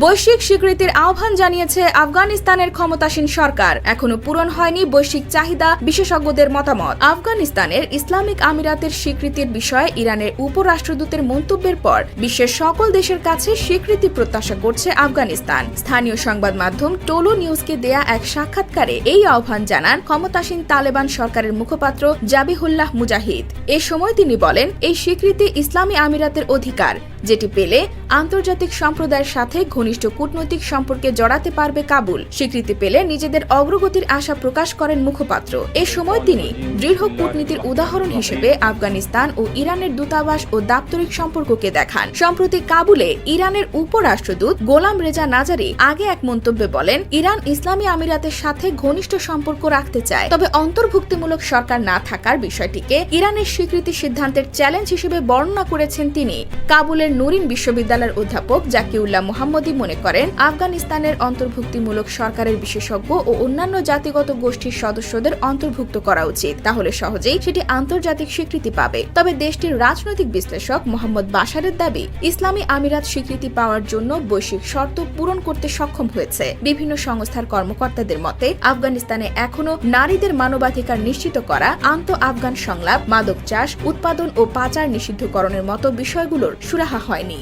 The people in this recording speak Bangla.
বৈশ্বিক স্বীকৃতির আহ্বান জানিয়েছে আফগানিস্তানের ক্ষমতাসীন সরকার। এখনও পূরণ হয়নি বৈশ্বিক চাহিদা, বিশেষজ্ঞদের মতামত। আফগানিস্তানের ইসলামিক আমিরাতের স্বীকৃতির বিষয়ে ইরানের উপরাষ্ট্রদূতের মন্তব্যের পর বিশ্বের সকল দেশের কাছে স্বীকৃতি প্রত্যাশা করছে আফগানিস্তান। স্থানীয় সংবাদ মাধ্যম টোলো নিউজকে দেয়া এক সাক্ষাৎকারে এই আহ্বান জানান ক্ষমতাসীন তালেবান সরকারের মুখপাত্র জাবিহুল্লাহ মুজাহিদ। এ সময় তিনি বলেন, এই স্বীকৃতি ইসলামী আমিরাতের অধিকার। যেটি পেলে আন্তর্জাতিক সম্প্রদায়ের সাথে ঘনিষ্ঠ কূটনৈতিক সম্পর্কে জড়াতে পারবে কাবুল। স্বীকৃতি পেলে নিজেদের অগ্রগতির আশা প্রকাশ করেন মুখপাত্র। এ সময় তিনি দৃঢ় কূটনীতির উদাহরণ হিসেবে আফগানিস্তান ও ইরানের দূতাবাস ও দাপ্তরিক সম্পর্ককে দেখান। সম্প্রতি কাবুলে ইরানের উপরাষ্ট্রদূত গোলাম রেজা নাজারি আগে এক মন্তব্যে বলেন, ইরান ইসলামী আমিরাতের সাথে ঘনিষ্ঠ সম্পর্ক রাখতে চায়। তবে অন্তর্ভুক্তিমূলক সরকার না থাকার বিষয়টিকে ইরানের স্বীকৃতি সিদ্ধান্তের চ্যালেঞ্জ হিসেবে বর্ণনা করেছেন তিনি। কাবুলের নুরিন বিশ্ববিদ্যালয়ের অধ্যাপক জাকিউল্লাহ মোহাম্মদী মনে করেন, আফগানিস্তানের অন্তর্ভুক্তিমূলক সরকারের বিশেষজ্ঞ ও অন্যান্য জাতিগত গোষ্ঠীর সদস্যদের অন্তর্ভুক্ত করা উচিত। তাহলে সহজেই সেটি আন্তর্জাতিক স্বীকৃতি পাবে। তবে দেশটির রাজনৈতিক বিশ্লেষক মোহাম্মদ বাশারের দাবি, ইসলামী আমিরাত স্বীকৃতি পাওয়ার জন্য বৈশ্বিক শর্ত পূরণ করতে সক্ষম হয়েছে। বিভিন্ন সংস্থার কর্মকর্তাদের মতে, আফগানিস্তানে এখনও নারীদের মানবাধিকার নিশ্চিত করা আন্ত আফগান সংলাপ, মাদক চাষ, উৎপাদন ও পাচার নিষিদ্ধকরণের মতো বিষয়গুলোর সুরাহা হয়নি